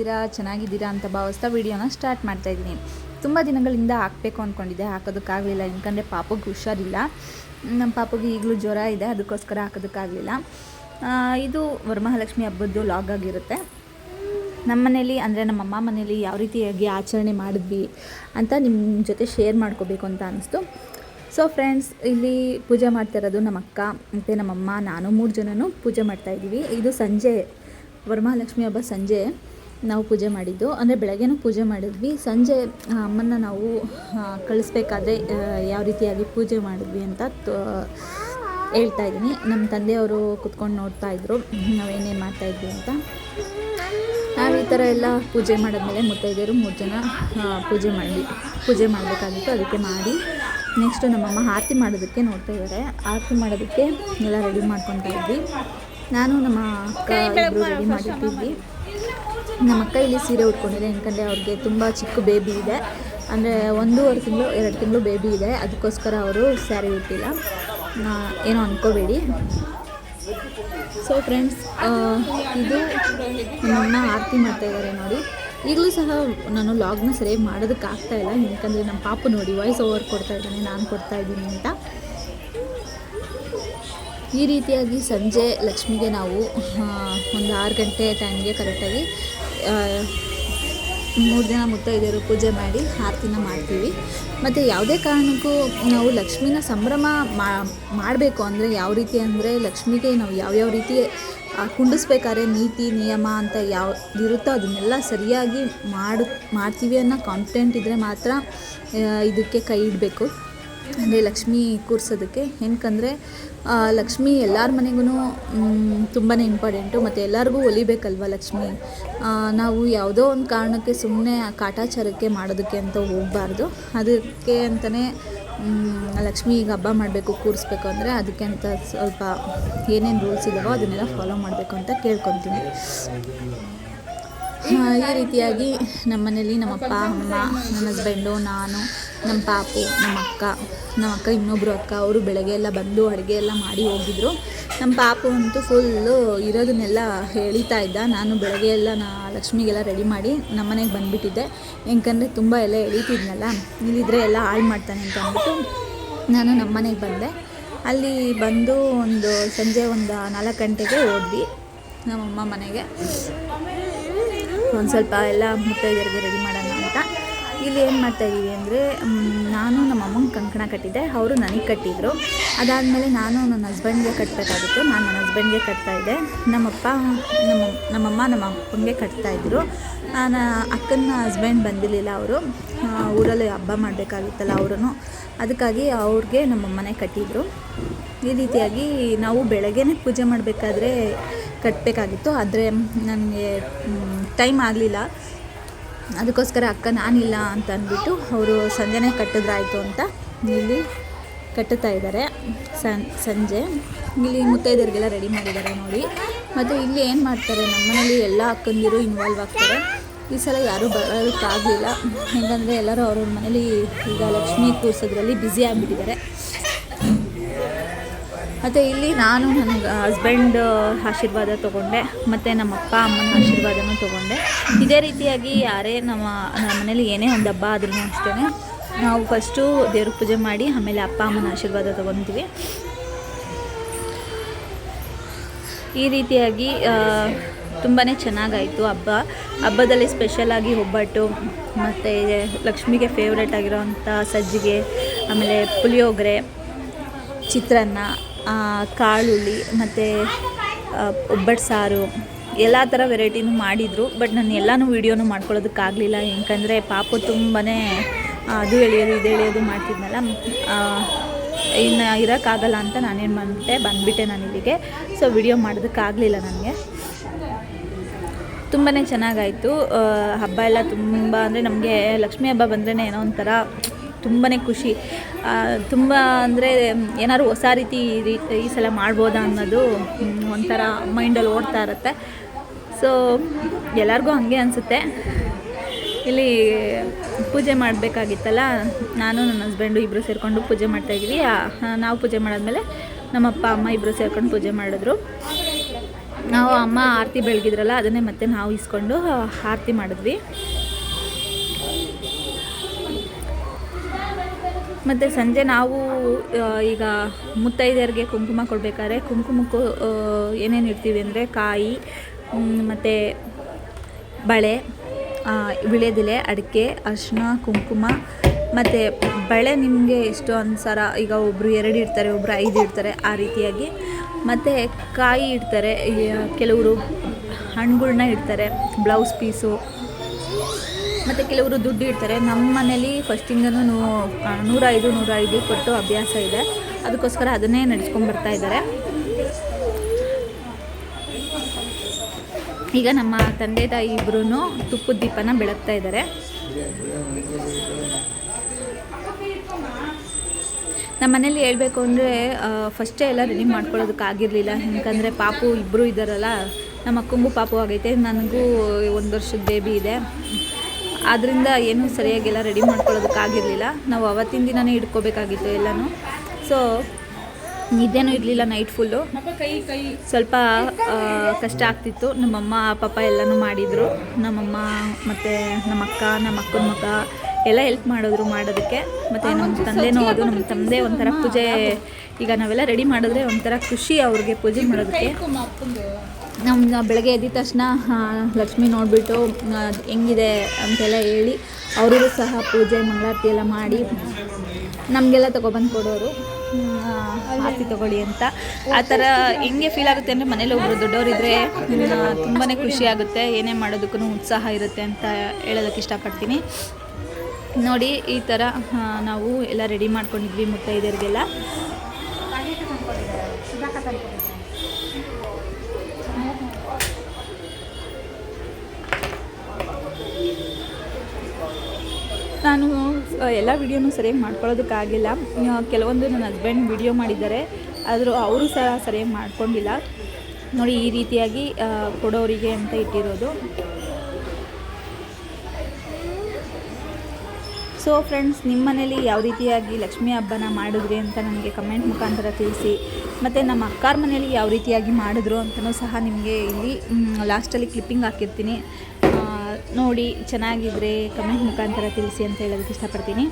ಹೇಗಿದ್ದೀರಾ ಚೆನ್ನಾಗಿದ್ದೀರಾ ಅಂತ ಭಾವಿಸ್ತಾ ವಿಡಿಯೋನ ಸ್ಟಾರ್ಟ್ ಮಾಡ್ತಾ ಇದ್ದೀನಿ. ತುಂಬ ದಿನಗಳಿಂದ ಹಾಕಬೇಕು ಅಂದ್ಕೊಂಡಿದ್ದೆ ಹಾಕೋದಕ್ಕಾಗಲಿಲ್ಲ. ಯಾಕಂದರೆ ಪಾಪಗೆ ಹುಷಾರಿಲ್ಲ. ನಮ್ಮ ಪಾಪಗೆ ಈಗಲೂ ಜ್ವರ ಇದೆ, ಅದಕ್ಕೋಸ್ಕರ ಹಾಕೋದಕ್ಕಾಗಲಿಲ್ಲ. ಇದು ವರಮಹಾಲಕ್ಷ್ಮಿ ಹಬ್ಬದ್ದು ಲಾಗ್ ಆಗಿರುತ್ತೆ. ನಮ್ಮ ಮನೇಲಿ, ಅಂದರೆ ನಮ್ಮ ಅಮ್ಮ ಮನೇಲಿ ಯಾವ ರೀತಿಯಾಗಿ ಆಚರಣೆ ಮಾಡಿದ್ವಿ ಅಂತ ನಿಮ್ಮ ಜೊತೆ ಶೇರ್ ಮಾಡ್ಕೋಬೇಕು ಅಂತ ಅನಿಸ್ತು. ಸೊ ಫ್ರೆಂಡ್ಸ್ ಇಲ್ಲಿ ಪೂಜೆ ಮಾಡ್ತಾ ಇರೋದು ನಮ್ಮ ಅಕ್ಕ, ಮತ್ತು ನಮ್ಮಮ್ಮ ನಾನು ಮೂರು ಜನನೂ ಪೂಜೆ ಮಾಡ್ತಾಯಿದ್ದೀವಿ ಇದು ಸಂಜೆ, ವರಮಹಾಲಕ್ಷ್ಮಿ ಹಬ್ಬ ಸಂಜೆ. ನಾವು ಪೂಜೆ ಮಾಡಿದ್ದು. ಅಂದರೆ ಬೆಳಗ್ಗೆನೂ ಪೂಜೆ ಮಾಡಿದ್ವಿ. ಸಂಜೆ ಅಮ್ಮನ ನಾವು ಕಳಿಸ್ಬೇಕಾದ್ರೆ ಯಾವ ರೀತಿಯಾಗಿ ಪೂಜೆ ಮಾಡಿದ್ವಿ ಅಂತ ಹೇಳ್ತಾ ಇದ್ದೀನಿ. ನಮ್ಮ ತಂದೆಯವರು ಕುತ್ಕೊಂಡು ನೋಡ್ತಾ ಇದ್ರು. ಏನೇನು ಮಾಡ್ತಾಯಿದ್ವಿ ಅಂತ. ನಾವು ಈ ಥರ ಎಲ್ಲ ಪೂಜೆ ಮಾಡಿದ್ಮೇಲೆ ಮುತ್ತೈದೆಯರು ಮೂರು ಜನ ಪೂಜೆ ಮಾಡಿ, ಪೂಜೆ ಮಾಡಬೇಕಾಗಿತ್ತು. ಅದಕ್ಕೆ ಮಾಡಿ, ನೆಕ್ಸ್ಟು ನಮ್ಮಮ್ಮ ಆರತಿ ಮಾಡೋದಕ್ಕೆ ನೋಡ್ತಾ ಇದ್ದಾರೆ ಆರತಿ ಮಾಡೋದಕ್ಕೆ ಎಲ್ಲ ರೆಡಿ ಮಾಡ್ಕೊತಾ ಇದ್ವಿ. ನಾನು, ನಮ್ಮ ಅಕ್ಕ ರೆಡಿ ಮಾಡಿಟ್ಟಿದ್ವಿ ನಮ್ಮ ಅಕ್ಕ ಇಲ್ಲಿ ಸೀರೆ ಉಟ್ಕೊಂಡಿದೆ. ಯಾಕಂದರೆ ಅವ್ರಿಗೆ ತುಂಬ ಚಿಕ್ಕ ಬೇಬಿ ಇದೆ. ಅಂದರೆ ಒಂದೂವರೆ ತಿಂಗಳು, ಎರಡು ತಿಂಗಳು ಬೇಬಿ ಇದೆ. ಅದಕ್ಕೋಸ್ಕರ ಅವರು ಸ್ಯಾರಿ ಉಟ್ಟಿಲ್ಲ. ಏನೋ ಅಂದ್ಕೋಬೇಡಿ ಸೊ ಫ್ರೆಂಡ್ಸ್ ಇದು ನಮ್ಮನ್ನ ಆರತಿ ಮಾಡ್ತಾ ಇದ್ದಾರೆ ನೋಡಿ. ಈಗಲೂ ಸಹ ನಾನು ಲಾಗ್ನ ಸರಿಯಾಗಿ ಮಾಡೋದಕ್ಕೆ ಆಗ್ತಾ ಇಲ್ಲ. ಯಾಕಂದರೆ ನಮ್ಮ ಪಾಪು ನೋಡಿ ವಾಯ್ಸ್ ಓವರ್ ಕೊಡ್ತಾ ಇದ್ದಾನೆ, ನಾನು ಕೊಡ್ತಾ ಇದ್ದೀನಿ ಅಂತ. ಈ ರೀತಿಯಾಗಿ ಸಂಜೆ ಲಕ್ಷ್ಮಿಗೆ ನಾವು ಒಂದು ಆರು ಗಂಟೆ ಟೈಮ್ಗೆ ಕರೆಕ್ಟಾಗಿ ಮೂರು ದಿನ ಮುತ್ತೈದೆಯರು ಪೂಜೆ ಮಾಡಿ ಆರತಿನ ಮಾಡ್ತೀವಿ. ಮತ್ತು ಯಾವುದೇ ಕಾರಣಕ್ಕೂ ನಾವು ಲಕ್ಷ್ಮಿನ ಸಂಭ್ರಮ ಮಾಡಬೇಕು ಅಂದರೆ ಯಾವ ರೀತಿ ಅಂದರೆ ಲಕ್ಷ್ಮಿಗೆ ನಾವು ಯಾವ್ಯಾವ ರೀತಿ ಕುಂಡಿಸ್ಬೇಕಾದ್ರೆ ನೀತಿ, ನಿಯಮ ಅಂತ ಯಾವ ಇರುತ್ತೋ ಅದನ್ನೆಲ್ಲ ಸರಿಯಾಗಿ ಮಾಡು, ಮಾಡ್ತೀವಿ ಅನ್ನೋ ಕಾನ್ಫಿಡೆಂಟ್ ಇದ್ದರೆ ಮಾತ್ರ ಇದಕ್ಕೆ ಕೈ ಇಡಬೇಕು. ಅಂದರೆ ಲಕ್ಷ್ಮಿ ಕೂರ್ಸೋದಕ್ಕೆ. ಏನಕ್ಕಂದರೆ ಲಕ್ಷ್ಮಿ ಎಲ್ಲರ ಮನೆಗೂ ತುಂಬಾ ಇಂಪಾರ್ಟೆಂಟು ಮತ್ತು ಎಲ್ಲರಿಗೂ ಒಲಿಬೇಕಲ್ವ ಲಕ್ಷ್ಮಿ? ನಾವು ಯಾವುದೋ ಒಂದು ಕಾರಣಕ್ಕೆ ಸುಮ್ಮನೆ ಕಾಟಾಚಾರಕ್ಕೆ ಮಾಡೋದಕ್ಕೆ ಅಂತ ಹೋಗಬಾರ್ದು. ಅದಕ್ಕೆ ಅಂತಲೇ ಲಕ್ಷ್ಮಿ ಈಗ ಹಬ್ಬ ಮಾಡಬೇಕು, ಕೂರಿಸ್ಬೇಕು ಅಂದರೆ ಅದಕ್ಕೆ ಅಂತ ಸ್ವಲ್ಪ ಏನೇನು ರೂಲ್ಸ್ ಇದಾವೋ ಅದನ್ನೆಲ್ಲ ಫಾಲೋ ಮಾಡಬೇಕು ಅಂತ ಕೇಳ್ಕೊತೀನಿ. ಈ ರೀತಿಯಾಗಿ ನಮ್ಮ ಮನೇಲಿ ನಮ್ಮಪ್ಪ, ಅಮ್ಮ ನನ್ನ ಹಸ್ಬೆಂಡು ನಾನು ನಮ್ಮ ಪಾಪು, ನಮ್ಮ ಅಕ್ಕ ನಮ್ಮ ಅಕ್ಕ ಇನ್ನೊಬ್ಬರು ಅಕ್ಕ, ಅವರು ಬೆಳಗ್ಗೆ ಎಲ್ಲ ಬಂದು ಅಡುಗೆ ಎಲ್ಲ ಮಾಡಿ ಹೋಗಿದ್ರು. ನಮ್ಮ ಪಾಪು ಅಂತೂ ಫುಲ್ಲು ಇರೋದನ್ನೆಲ್ಲ ಹೇಳ್ತಾ ಇದ್ದ. ನಾನು ಬೆಳಗ್ಗೆ ಎಲ್ಲ ನಾ ಲಕ್ಷ್ಮಿಗೆಲ್ಲ ರೆಡಿ ಮಾಡಿ ನಮ್ಮ ಮನೆಗೆ ಬಂದುಬಿಟ್ಟಿದ್ದೆ. ಯಾಕಂದರೆ ತುಂಬ ಎಲ್ಲ ಎಳಿತಿದ್ನಲ್ಲ, ಇಲ್ಲಿದ್ರೆ ಎಲ್ಲ ಹಾಳು ಮಾಡ್ತಾನೆ ಅಂತ ಅಂದ್ಬಿಟ್ಟು ನಾನು ನಮ್ಮ ಮನೆಗೆ ಬಂದೆ. ಅಲ್ಲಿ ಬಂದು ಒಂದು ಸಂಜೆ ಒಂದು ನಾಲ್ಕು ಗಂಟೆಗೆ ಹೋದ್ವಿ. ನಮ್ಮಮ್ಮ ಮನೆಗೆ. ಒಂದು ಸ್ವಲ್ಪ ಎಲ್ಲ ಮುತ್ತೈದರಿಗೆ ರೆಡಿ ಅಂತ ಇಲ್ಲಿ ಏನು ಮಾಡ್ತಾಯಿದ್ದೀವಿ ಅಂದರೆ ನಾನು ನಮ್ಮ ಅಮ್ಮಂಗೆ ಕಂಕಣ ಕಟ್ಟಿದ್ದೆ, ಅವರು ನನಗೆ ಕಟ್ಟಿದ್ರು. ಅದಾದಮೇಲೆ ನಾನು ನನ್ನ ಹಸ್ಬೆಂಡ್ಗೆ ಕಟ್ಟಬೇಕಾಗಿತ್ತು ನಾನು ನನ್ನ ಹಸ್ಬೆಂಡ್ಗೆ ಕಟ್ತಾಯಿದ್ದೆ ನಮ್ಮಪ್ಪ, ನಮ್ಮ, ನಮ್ಮಮ್ಮ ನಮ್ಮ ಅಪ್ಪಂಗೆ ಕಟ್ತಾಯಿದ್ರು ನನ್ನ ಅಕ್ಕನ ಹಸ್ಬೆಂಡ್ ಬಂದಿರಲಿಲ್ಲ ಅವರು. ಊರಲ್ಲಿ ಹಬ್ಬ ಮಾಡಬೇಕಾಗಿತ್ತಲ್ಲ ಅವರು ಅದಕ್ಕಾಗಿ ಅವ್ರಿಗೆ ನಮ್ಮಮ್ಮನೇ ಕಟ್ಟಿದ್ರು. ಈ ರೀತಿಯಾಗಿ ನಾವು ಬೆಳಗ್ಗೆನೇ ಪೂಜೆ ಮಾಡಬೇಕಾದ್ರೆ ಕಟ್ಟಬೇಕಾಗಿತ್ತು ಆದರೆ ನನಗೆ ಟೈಮ್ ಆಗಲಿಲ್ಲ. ಅದಕ್ಕೋಸ್ಕರ ಅಕ್ಕ ನಾನಿಲ್ಲ ಅಂತ ಅಂದ್ಬಿಟ್ಟು ಅವರು ಸಂಜೆನೇ ಕಟ್ಟಿದ್ರಾಯ್ತು ಅಂತ ಇಲ್ಲಿ ಕಟ್ಟುತ್ತಾ ಇದ್ದಾರೆ ಸಂಜೆ. ಇಲ್ಲಿ ಮುತ್ತೈದರಿಗೆಲ್ಲ ರೆಡಿ ಮಾಡಿದ್ದಾರೆ ನೋಡಿ. ಮತ್ತು ಇಲ್ಲಿ ಏನು ಮಾಡ್ತಾರೆ? ನಮ್ಮ ಮನೇಲಿ ಎಲ್ಲ ಅಕ್ಕಂದಿರು ಇನ್ವಾಲ್ವ್ ಆಗ್ತಾರೆ. ಈ ಸಲ ಯಾರೂ ಬರೋದಕ್ಕಾಗಲಿಲ್ಲ. ಹೇಗಂದರೆ ಎಲ್ಲರೂ ಅವ್ರವ್ರ ಮನೇಲಿ ಈಗ ಲಕ್ಷ್ಮೀ ಕೂರಿಸೋದ್ರಲ್ಲಿ ಬ್ಯುಸಿ ಆಗಿಬಿಟ್ಟಿದ್ದಾರೆ ಮತ್ತು ಇಲ್ಲಿ ನಾನು ನನ್ನ ಹಸ್ಬೆಂಡ್ ಆಶೀರ್ವಾದ ತೊಗೊಂಡೆ. ಮತ್ತು ನಮ್ಮ ಅಪ್ಪ ಅಮ್ಮನ ಆಶೀರ್ವಾದನೂ ತೊಗೊಂಡೆ. ಇದೇ ರೀತಿಯಾಗಿ ಯಾರೇ ನಮ್ಮ ನಮ್ಮ ಮನೇಲಿ ಏನೇ ಒಂದು ಹಬ್ಬ ಆದ್ರೂ ಅಷ್ಟೇ ನಾವು ಫಸ್ಟು ದೇವ್ರ ಪೂಜೆ ಮಾಡಿ, ಆಮೇಲೆ ಅಪ್ಪ ಅಮ್ಮನ ಆಶೀರ್ವಾದ ತೊಗೊತೀವಿ. ಈ ರೀತಿಯಾಗಿ ತುಂಬಾ ಚೆನ್ನಾಗಾಯಿತು ಹಬ್ಬ. ಹಬ್ಬದಲ್ಲಿ ಸ್ಪೆಷಲಾಗಿ ಒಬ್ಬಟ್ಟು, ಮತ್ತು ಲಕ್ಷ್ಮಿಗೆ ಫೇವ್ರೇಟ್ ಆಗಿರೋವಂಥ ಸಜ್ಜಿಗೆ, ಆಮೇಲೆ ಪುಳಿಯೋಗರೆ, ಚಿತ್ರಾನ್ನ ಕಾಳುಳ್ಳಿ ಮತ್ತು ಒಬ್ಬಟ್ಟು ಸಾರು, ಎಲ್ಲ ಥರ ವೆರೈಟಿನೂ ಮಾಡಿದರು. ಬಟ್ ನಾನು ಎಲ್ಲನೂ ವೀಡಿಯೋನು ಮಾಡ್ಕೊಳ್ಳೋದಕ್ಕಾಗಲಿಲ್ಲ. ಯಾಕಂದರೆ ಪಾಪು ತುಂಬಾ ಅದು ಎಳೆಯೋದು, ಇದು ಎಳೆಯೋದು ಮಾಡ್ತಿದ್ನಲ್ಲ. ಇನ್ನು ಇರೋಕ್ಕಾಗಲ್ಲ ಅಂತ ನಾನೇನು ಮಾಡಿಬಿಟ್ಟೆ, ಬಂದುಬಿಟ್ಟೆ ನಾನು ಇಲ್ಲಿಗೆ. ಸೊ ವಿಡಿಯೋ ಮಾಡೋದಕ್ಕಾಗಲಿಲ್ಲ ನನಗೆ. ತುಂಬಾ ಚೆನ್ನಾಗಾಯಿತು. ಹಬ್ಬ ಎಲ್ಲ ತುಂಬ, ಅಂದರೆ ನಮಗೆ ಲಕ್ಷ್ಮೀ ಹಬ್ಬ ಬಂದ್ರೇ ಏನೋ ಒಂಥರ ತುಂಬಾ ಖುಷಿ. ತುಂಬ ಅಂದರೆ ಏನಾದ್ರು ಹೊಸ ರೀತಿ ಈ ಸಲ ಮಾಡ್ಬೋದಾ ಅನ್ನೋದು ಒಂಥರ ಮೈಂಡಲ್ಲಿ ಓಡ್ತಾ ಇರುತ್ತೆ. ಸೊ ಎಲ್ಲರಿಗೂ ಹಾಗೆ ಅನಿಸುತ್ತೆ. ಇಲ್ಲಿ ಪೂಜೆ ಮಾಡಬೇಕಾಗಿತ್ತಲ್ಲ, ನಾನು, ನನ್ನ ಹಸ್ಬೆಂಡು ಇಬ್ಬರು ಸೇರಿಕೊಂಡು ಪೂಜೆ ಮಾಡ್ತಾಯಿದ್ವಿ ನಾವು ಪೂಜೆ ಮಾಡಾದ್ಮೇಲೆ ನಮ್ಮ ಅಪ್ಪ ಅಮ್ಮ ಇಬ್ಬರು ಸೇರ್ಕೊಂಡು ಪೂಜೆ ಮಾಡಿದ್ರು. ನಾವು ಅಮ್ಮ ಆರತಿ ಬೆಳಗಿದ್ರಲ್ಲ ಅದನ್ನೇ ಮತ್ತೆ ನಾವು ಇಸ್ಕೊಂಡು ಆರತಿ ಮಾಡಿದ್ವಿ. ಮತ್ತು ಸಂಜೆ ನಾವು ಈಗ ಮುತ್ತೈದೆಯರಿಗೆ ಕುಂಕುಮ ಕೊಡಬೇಕಾದ್ರೆ ಕುಂಕುಮಕ್ಕೂ ಏನೇನು ಇಡ್ತೀವಿ ಅಂದರೆ ಕಾಯಿ ಮತ್ತು ಬಳೆ ವಿಳೆದಿಲೆ ವಿಳೆದೆಲೆ, ಅಡಿಕೆ ಅರಿಶಿನ ಕುಂಕುಮ, ಮತ್ತು ಬಳೆ ನಿಮಗೆ ಎಷ್ಟು ಅನುಸಾರ ಈಗ ಒಬ್ಬರು ಎರಡು ಇಡ್ತಾರೆ ಒಬ್ಬರು ಐದು ಇಡ್ತಾರೆ ಆ ರೀತಿಯಾಗಿ. ಮತ್ತು ಕಾಯಿ ಇಡ್ತಾರೆ ಕೆಲವರು ಹಣ್ಣುಗಳ್ನ ಇಡ್ತಾರೆ, ಬ್ಲೌಸ್ ಪೀಸು ಮತ್ತು ಕೆಲವರು ದುಡ್ಡು ಇಡ್ತಾರೆ. ನಮ್ಮ ಮನೇಲಿ ಫಸ್ಟಿಂದನೂ ನೂರ ನೂರೈದು ನೂರ ಐದು ಕೊಟ್ಟು ಅಭ್ಯಾಸ ಇದೆ. ಅದಕ್ಕೋಸ್ಕರ ಅದನ್ನೇ ನಡೆಸ್ಕೊಂಡು ಬರ್ತಾ ಇದ್ದಾರೆ. ಈಗ ನಮ್ಮ ತಂದೆ ತಾಯಿ ಇಬ್ಬರೂ ತುಪ್ಪದ ದೀಪನ ಬೆಳಗ್ತಾ ಇದ್ದಾರೆ. ನಮ್ಮ ಮನೇಲಿ ಹೇಳಬೇಕು ಅಂದರೆ ಫಸ್ಟೇ ಎಲ್ಲ ರೆಡಿ ಮಾಡ್ಕೊಳ್ಳೋದಕ್ಕಾಗಿರಲಿಲ್ಲ ಯಾಕಂದರೆ ಪಾಪು ಇಬ್ಬರು ಇದ್ದಾರಲ್ಲ, ನಮ್ಮ ಅಕ್ಕಂಗೂ ಪಾಪು ಆಗೈತೆ. ನನಗೂ ಒಂದು ವರ್ಷದ ಬೇಬಿ ಇದೆ. ಆದ್ದರಿಂದ ಏನೂ ಸರಿಯಾಗಿಲ್ಲ ರೆಡಿ ಮಾಡ್ಕೊಳ್ಳೋದಕ್ಕಾಗಿರಲಿಲ್ಲ. ನಾವು ಅವತ್ತಿನ ದಿನವೇ ಇಟ್ಕೋಬೇಕಾಗಿತ್ತು ಎಲ್ಲನೂ. ಸೊ ನಿದ್ದೆನೂ ಇರಲಿಲ್ಲ ನೈಟ್ ಫುಲ್ಲು ಸ್ವಲ್ಪ ಕಷ್ಟ ಆಗ್ತಿತ್ತು. ನಮ್ಮಮ್ಮ, ಪಾಪ ಎಲ್ಲನೂ ಮಾಡಿದರು. ನಮ್ಮಮ್ಮ ಮತ್ತು ನಮ್ಮ ಅಕ್ಕ ನಮ್ಮ ಅಕ್ಕನ ಮಗ ಎಲ್ಲ ಹೆಲ್ಪ್ ಮಾಡಿದ್ರು ಮಾಡೋದಕ್ಕೆ. ಮತ್ತು ನಮ್ಮ ತಂದೆನೂ ಅದು, ನಮ್ಮ ತಂದೆ ಒಂಥರ ಪೂಜೆ, ಈಗ ನಾವೆಲ್ಲ ರೆಡಿ ಮಾಡಿದ್ರೆ ಒಂಥರ ಖುಷಿ ಅವ್ರಿಗೆ ಪೂಜೆ ಮಾಡೋದಕ್ಕೆ. ನಮ್ಮ ಬೆಳಗ್ಗೆ ಎದ್ದ ತಕ್ಷಣ ಲಕ್ಷ್ಮಿ ನೋಡಿಬಿಟ್ಟು ಹೆಂಗಿದೆ ಅಂತೆಲ್ಲ ಹೇಳಿ, ಅವರಿಗೂ ಸಹ ಪೂಜೆ, ಮಂಗಳಾರತಿ ಎಲ್ಲ ಮಾಡಿ, ನಮಗೆಲ್ಲ ತೊಗೊಬಂದು ಕೊಡೋರು. ಆರತಿ ತೊಗೊಳ್ಳಿ ಅಂತ. ಆ ಥರ ಹೆಂಗೆ ಫೀಲ್ ಆಗುತ್ತೆ ಅಂದರೆ ಮನೇಲಿ ಒಬ್ಬರು ದೊಡ್ಡವರಿದ್ದರೆ ತುಂಬಾ ಖುಷಿ ಆಗುತ್ತೆ. ಏನೇ ಮಾಡೋದಕ್ಕೂ ಉತ್ಸಾಹ ಇರುತ್ತೆ ಅಂತ ಹೇಳೋದಕ್ಕೆ ಇಷ್ಟಪಡ್ತೀನಿ. ನೋಡಿ, ಈ ಥರ ನಾವು ಎಲ್ಲ ರೆಡಿ ಮಾಡ್ಕೊಂಡಿದ್ವಿ ಮುತ್ತೈದರಿಗೆಲ್ಲ ನಾನು ಆ, ಎಲ್ಲ ವಿಡಿಯೋನು ಸರಿಯಾಗಿ ಮಾಡ್ಕೊಳ್ಳೋದಕ್ಕಾಗಿಲ್ಲ. ಕೆಲವೊಂದು ನನ್ನ ಹಸ್ಬೆಂಡ್ ವಿಡಿಯೋ ಮಾಡಿದ್ದಾರೆ. ಆದರೂ ಅವರು ಸಹ ಸರಿಯಾಗಿ ಮಾಡ್ಕೊಂಡಿಲ್ಲ. ನೋಡಿ, ಈ ರೀತಿಯಾಗಿ ಕೊಡೋರಿಗೆ ಅಂತ ಇಟ್ಟಿರೋದು. ಸೊ ಫ್ರೆಂಡ್ಸ್ ನಿಮ್ಮ ಮನೇಲಿ ಯಾವ ರೀತಿಯಾಗಿ ಲಕ್ಷ್ಮೀ ಹಬ್ಬನ ಮಾಡಿದ್ರಿ ಅಂತ ನನಗೆ ಕಮೆಂಟ್ ಮುಖಾಂತರ ತಿಳಿಸಿ. ಮತ್ತು ನಮ್ಮ ಅಕ್ಕಾರ ಮನೇಲಿ ಯಾವ ರೀತಿಯಾಗಿ ಮಾಡಿದ್ರು ಅಂತಲೂ ಸಹ ನಿಮಗೆ ಇಲ್ಲಿ ಲಾಸ್ಟಲ್ಲಿ ಕ್ಲಿಪ್ಪಿಂಗ್ ಹಾಕಿರ್ತೀನಿ. ನೋಡಿ, ಚೆನ್ನಾಗಿದ್ರೆ ಕಮೆಂಟ್ ಮುಖಾಂತರ ತಿಳಿಸಿ ಅಂತ ಹೇಳೋದಕ್ಕೆ ಇಷ್ಟಪಡ್ತೀನಿ.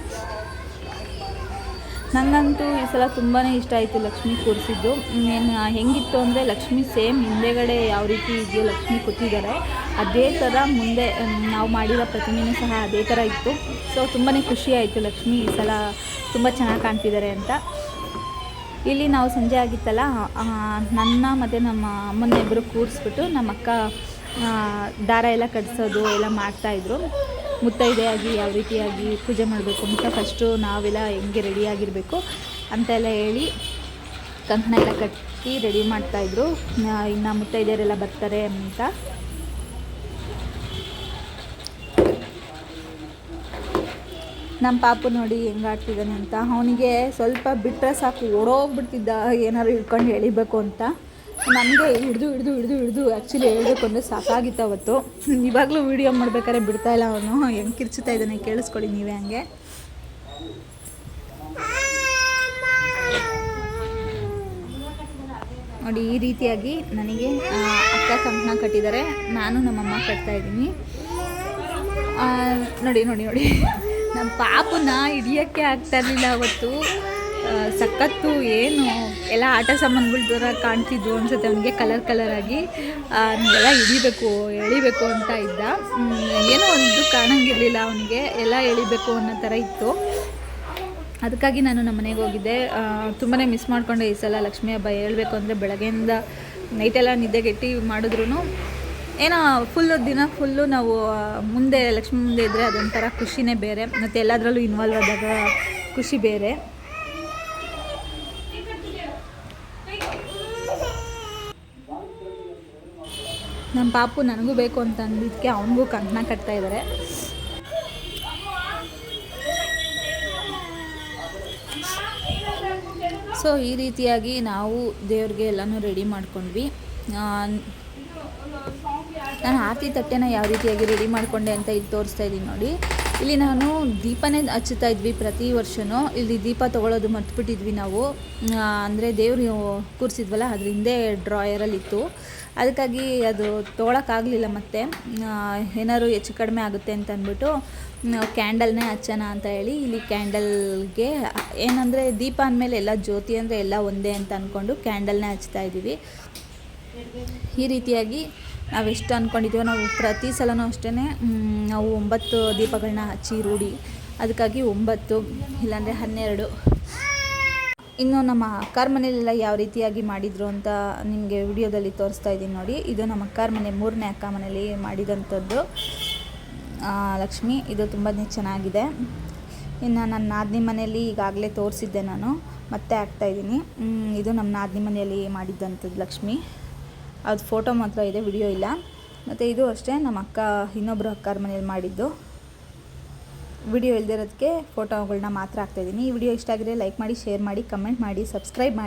ನನಗಂತೂ ಈ ಸಲ ತುಂಬಾ ಇಷ್ಟ ಆಯಿತು ಲಕ್ಷ್ಮಿ ಕೂರಿಸಿದ್ದು. ಏನು ಹೆಂಗಿತ್ತು ಅಂದರೆ ಲಕ್ಷ್ಮಿ ಸೇಮ್ ಹಿಂದೆಗಡೆ ಯಾವ ರೀತಿ ಇದೆಯೋ ಲಕ್ಷ್ಮಿ ಕೂತಿದ್ದಾರೆ ಅದೇ ಥರ ಮುಂದೆ ನಾವು ಮಾಡಿರೋ ಪ್ರತಿಮೆನೂ ಸಹ ಅದೇ ಥರ ಇತ್ತು. ಸೊ ತುಂಬಾ ಖುಷಿ ಆಯಿತು ಲಕ್ಷ್ಮಿ ಈ ಸಲ ತುಂಬ ಚೆನ್ನಾಗಿ ಕಾಣ್ತಿದ್ದಾರೆ ಅಂತ. ಇಲ್ಲಿ ನಾವು ಸಂಜೆ ಆಗಿತ್ತಲ್ಲ ನನ್ನ ಮತ್ತು ನಮ್ಮ ಅಮ್ಮನ ಇಬ್ಬರು ಕೂರಿಸ್ಬಿಟ್ಟು ನಮ್ಮ ಅಕ್ಕ ದಾರ ಎಲ್ಲ ಕಟ್ಸೋದು ಎಲ್ಲ ಮಾಡ್ತಾಯಿದ್ರು. ಮುತ್ತೈದೆಯಾಗಿ ಯಾವ ರೀತಿಯಾಗಿ ಪೂಜೆ ಮಾಡಬೇಕು ಅಂತ ಫಸ್ಟು ನಾವೆಲ್ಲ ಹೆಂಗೆ ರೆಡಿಯಾಗಿರಬೇಕು ಅಂತೆಲ್ಲ ಹೇಳಿ ಕಂಕಣ ಎಲ್ಲ ಕಟ್ಟಿ ರೆಡಿ ಮಾಡ್ತಾಯಿದ್ರು. ಇನ್ನು ಮುತ್ತೈದೆಯರೆಲ್ಲ ಬರ್ತಾರೆ ಅಂತ. ನಮ್ಮ ಪಾಪು ನೋಡಿ ಹೆಂಗೆ ಆಡ್ತಿದ್ದಾನೆ ಅಂತ. ಅವನಿಗೆ ಸ್ವಲ್ಪ ಬಿಟ್ಟರೆ ಸಾಕು, ಓಡೋಗ್ಬಿಡ್ತಿದ್ದ, ಏನಾದ್ರು ಹಿಡ್ಕೊಂಡು ಎಳಿಬೇಕು ಅಂತ. ನಮಗೆ ಹಿಡ್ದು ಹಿಡ್ದು ಹಿಡ್ದು ಹಿಡ್ದು ಆ್ಯಕ್ಚುಲಿ ಹೇಳಬೇಕು ಅಂದರೆ ಸಾಕಾಗಿತ್ತು ಅವತ್ತು. ಇವಾಗಲೂ ವೀಡಿಯೋ ಮಾಡ್ಬೇಕಾದ್ರೆ ಬಿಡ್ತಾ ಇಲ್ಲ ಅವನು. ಹೆಂಗೆ ಕಿರ್ಚುತ್ತಾ ಇದ್ದಾನೆ ಕೇಳಿಸ್ಕೊಳ್ಳಿ ನೀವೇ ಹಂಗೆ. ನೋಡಿ, ಈ ರೀತಿಯಾಗಿ ನನಗೆ ಅಕ್ಕ ಕಂಕಣ ಕಟ್ಟಿದ್ದಾರೆ. ನಾನು ನಮ್ಮಮ್ಮ ಕಟ್ತಾ ಇದ್ದೀನಿ. ನೋಡಿ ನೋಡಿ ನೋಡಿ. ನಮ್ಮ ಪಾಪನ ಹಿಡಿಯೋಕ್ಕೆ ಆಗ್ತಾ ಇರಲಿಲ್ಲ ಅವತ್ತು. ಸಖತ್ತು ಏನು ಎಲ್ಲ ಆಟ ಸಾಮಾನುಗಳು ದೂರ ಕಾಣ್ತಿದ್ವು ಅನ್ಸುತ್ತೆ ಅವನಿಗೆ ಕಲರ್ ಕಲರಾಗಿ ಎಲ್ಲ ಹಿಡಿಬೇಕು, ಎಳಿಬೇಕು ಅಂತ ಇದ್ದ. ಏನೋ ಒಂದು ಕಾಣಂಗಿರಲಿಲ್ಲ ಅವನಿಗೆ, ಎಲ್ಲ ಎಳಿಬೇಕು ಅನ್ನೋ ಥರ ಇತ್ತು. ಅದಕ್ಕಾಗಿ ನಾನು ನಮ್ಮ ಮನೆಗೆ ಹೋಗಿದ್ದೆ. ತುಂಬಾ ಮಿಸ್ ಮಾಡಿಕೊಂಡೆ ಈ ಸಲ ಲಕ್ಷ್ಮೀ ಹಬ್ಬ. ಹೇಳಬೇಕು ಅಂದರೆ ಬೆಳಗ್ಗೆಯಿಂದ ನೈಟೆಲ್ಲ ನಿದ್ದೆಗೆಟ್ಟು ಮಾಡಿದ್ರು ಏನೋ ಫುಲ್ಲು ದಿನ ಫುಲ್ಲು ನಾವು ಮುಂದೆ, ಲಕ್ಷ್ಮಿ ಮುಂದೆ ಇದ್ದರೆ ಅದೊಂಥರ ಖುಷಿನೇ ಬೇರೆ. ಮತ್ತು ಎಲ್ಲದರಲ್ಲೂ ಇನ್ವಾಲ್ವ್ ಆದಾಗ ಖುಷಿ ಬೇರೆ. ನಮ್ಮ ಪಾಪು ನನಗೂ ಬೇಕು ಅಂತ ಅಂದಿದ್ದಕ್ಕೆ ಅವನಿಗೂ ಕಂಕಣ ಕಟ್ತಾ ಇದ್ದಾರೆ. ಸೊ ಈ ರೀತಿಯಾಗಿ ನಾವು ದೇವ್ರಿಗೆ ಎಲ್ಲನೂ ರೆಡಿ ಮಾಡ್ಕೊಂಡ್ವಿ. ನಾನು ಆರತಿ ತಟ್ಟೆನ ಯಾವ ರೀತಿಯಾಗಿ ರೆಡಿ ಮಾಡಿಕೊಂಡೆ ಅಂತ ಇದು ತೋರಿಸ್ತಾ ಇದ್ದೀನಿ ನೋಡಿ. ಇಲ್ಲಿ ನಾನು ದೀಪನೇ ಹಚ್ಚುತ್ತಾ ಇದ್ವಿ ಪ್ರತಿ ವರ್ಷವೂ ಇಲ್ಲಿ ದೀಪ ತೊಗೊಳೋದು ಮರ್ತ್ಬಿಟ್ಟಿದ್ವಿ ನಾವು. ಅಂದರೆ ದೇವ್ರು ಕೂರಿಸಿದ್ವಲ್ಲ, ಅದ್ರ ಹಿಂದೆ ಡ್ರಾಯರಲ್ಲಿತ್ತು ಅದಕ್ಕಾಗಿ ಅದು ತೊಗೊಳಕ್ಕಾಗಲಿಲ್ಲ ಮತ್ತೆ. ಏನಾದ್ರು ಹೆಚ್ಚು ಕಡಿಮೆ ಆಗುತ್ತೆ ಅಂತ ಅಂದ್ಬಿಟ್ಟು ಕ್ಯಾಂಡಲ್ನೇ ಹಚ್ಚೋಣ ಅಂತ ಹೇಳಿ ಇಲ್ಲಿ ಕ್ಯಾಂಡಲ್ಗೆ, ಏನಂದರೆ ದೀಪ ಅಂದಮೇಲೆ ಎಲ್ಲ ಜ್ಯೋತಿ ಅಂದರೆ ಎಲ್ಲ ಒಂದೇ ಅಂತ ಅಂದ್ಕೊಂಡು ಕ್ಯಾಂಡಲ್ನೇ ಹಚ್ತಾ ಇದ್ದೀವಿ. ಈ ರೀತಿಯಾಗಿ ನಾವು ಎಷ್ಟು ಅಂದ್ಕೊಂಡಿದ್ದೀವೋ ನಾವು ಪ್ರತಿ ಸಲನೂ ಅಷ್ಟೇ ನಾವು ಒಂಬತ್ತು ದೀಪಗಳನ್ನ ಹಚ್ಚಿ ರೂಢಿ. ಅದಕ್ಕಾಗಿ ಒಂಬತ್ತು, ಇಲ್ಲಾಂದರೆ ಹನ್ನೆರಡು. ಇನ್ನು ನಮ್ಮ ಅಕ್ಕಾರ ಮನೆಯಲ್ಲೆಲ್ಲ ಯಾವ ರೀತಿಯಾಗಿ ಮಾಡಿದರು ಅಂತ ನಿಮಗೆ ವಿಡಿಯೋದಲ್ಲಿ ತೋರಿಸ್ತಾ ಇದ್ದೀನಿ ನೋಡಿ. ಇದು ನಮ್ಮ ಅಕ್ಕಾರ ಮನೆ, ಮೂರನೇ ಅಕ್ಕ ಮನೆಯಲ್ಲಿ ಮಾಡಿದಂಥದ್ದು. ಲಕ್ಷ್ಮಿ, ಇದು ತುಂಬಾ ಚೆನ್ನಾಗಿದೆ. ಇನ್ನು ನನ್ನ ನಾದಿನಿ ಮನೆಯಲ್ಲಿ ಈಗಾಗಲೇ ತೋರಿಸಿದ್ದೆ ನಾನು, ಮತ್ತೆ ಹಾಕ್ತಾಯಿದ್ದೀನಿ ಇದು ನಮ್ಮ ನಾದಿನಿ ಮನೆಯಲ್ಲಿ ಮಾಡಿದ್ದಂಥದ್ದು ಲಕ್ಷ್ಮಿ. ಅದು ಫೋಟೋ ಮಾತ್ರ ಇದೆ, ವಿಡಿಯೋ ಇಲ್ಲ. ಮತ್ತು ಇದು ಅಷ್ಟೇ, ನಮ್ಮ ಅಕ್ಕ ಇನ್ನೊಬ್ಬರು ಅಕ್ಕರ ಮನೇಲಿ ಮಾಡಿದ್ದು. ವಿಡಿಯೋ ಇಲ್ದಿರೋದಕ್ಕೆ ಫೋಟೋಗಳನ್ನ ಮಾತ್ರ ಹಾಕ್ತಾಯಿದ್ದೀನಿ ಈ ವಿಡಿಯೋ ಇಷ್ಟ ಆಗಿದ್ರೆ ಲೈಕ್ ಮಾಡಿ, ಶೇರ್ ಮಾಡಿ, ಕಮೆಂಟ್ ಮಾಡಿ, ಸಬ್ಸ್ಕ್ರೈಬ್ ಮಾಡಿ.